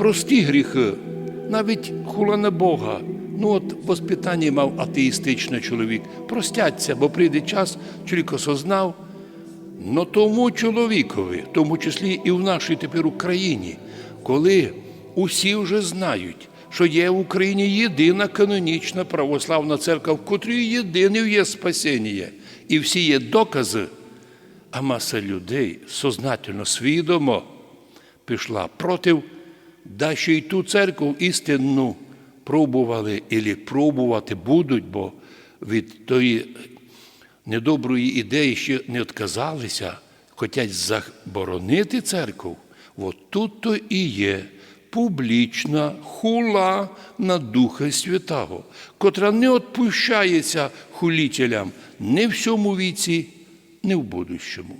прості гріхи, навіть хула Бога. Ну от воспитання мав атеїстичний чоловік. Простяться, бо прийде час, чоловік осознав. Но тому чоловікові, в тому числі і в нашій тепер Україні, коли усі вже знають, що є в Україні єдина канонічна православна церква, в котрій єдине є спасіння, і всі є докази, а маса людей сознательно, свідомо пішла проти, да ще й ту церкву істинну пробували і пробувати будуть, бо від тої недоброї ідеї ще не відказалися, хочуть заборонити церкву, от тут то і є публічна хула на Духа Святого, котра не відпущається хулітелям ні в цьому віці, ні в будущому.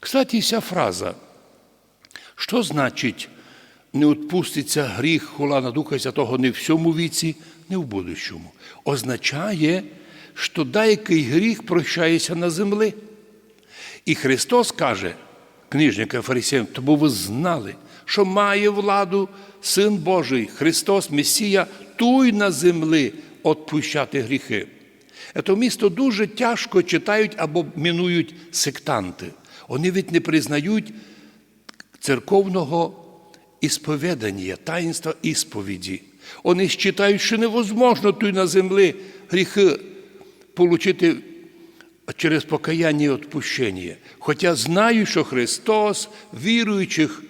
Кстати, ця фраза, що значить не відпуститься гріх хула на Духа Святого не в цьому віці, не в будущому? Означає, що деякий гріх прощається на землі. І Христос каже, книжникам фарисеям, тому ви знали, що має владу Син Божий, Христос, Месія, туй на землі відпущати гріхи. Це місто дуже тяжко читають або мінують сектанти. Вони від не признають церковного ісповідання, таїнства ісповіді. Вони вважають, що невозможно тут на землі гріхи отримати через покаяння і відпущення. Хоча знаю, що Христос віруючих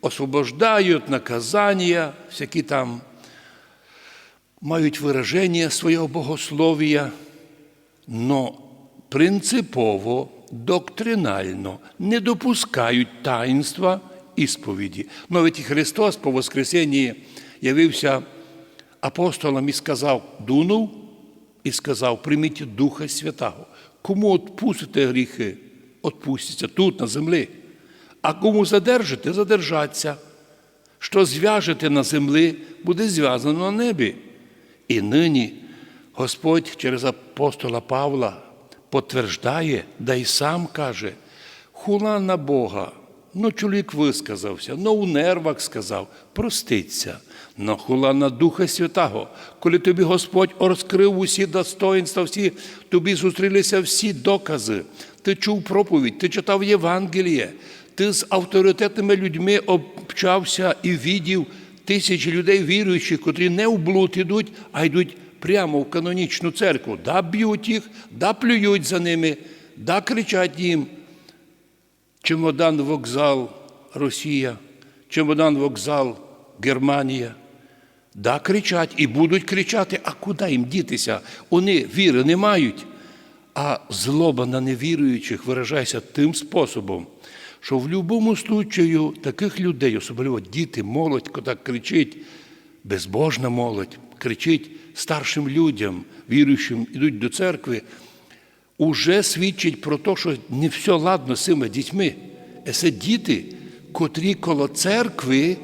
освобождає наказання, всякі там мають вираження свого богословія, но принципово, доктринально не допускають таїнства ісповіді. Навіть і Христос по Воскресенні явився апостолам і сказав, дунув і сказав, прийміть Духа Святого. Кому відпустите гріхи, відпустяться тут, на землі. А кому задержите, задержаться. Що зв'яжете на землі, буде зв'язано на небі. І нині Господь через апостола Павла потверждає, да й сам каже, хула на Бога. Ну, чоловік висказався, ну у нервах сказав, проститься. Но хула на Духа Святого, коли тобі Господь розкрив усі достоинства, всі, тобі зустрілися всі докази. Ти чув проповідь, ти читав Євангеліє, ти з авторитетними людьми общався і відів тисячі людей віруючих, котрі не в блуд ідуть, а йдуть прямо в канонічну церкву. Да б'ють їх, да плюють за ними, да кричать їм. Чемодан вокзал Росія, чемодан вокзал Германія. Да, кричать і будуть кричати, а куди їм дітися? Вони віри не мають. А злоба на невіруючих виражається тим способом, що в будь-якому случаю таких людей, особливо діти, молодь, коли кричить, безбожна молодь, кричить старшим людям, віруючим, ідуть до церкви, уже свідчить про те, що не все ладно з цими дітьми. Це діти, котрі коло церкви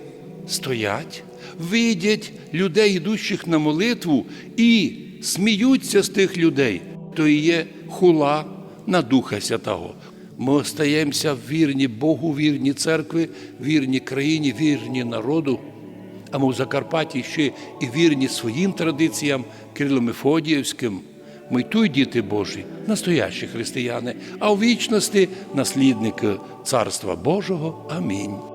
стоять, видять людей, йдущих на молитву, і сміються з тих людей, то і є хула на Духа Святого. Ми остаємося вірні Богу, вірні церкви, вірні країні, вірні народу. А ми в Закарпатті ще і вірні своїм традиціям, Кирило-Мефодіївським. Ми тут діти Божі, настоящі християни, а у вічності наслідники Царства Божого. Амінь.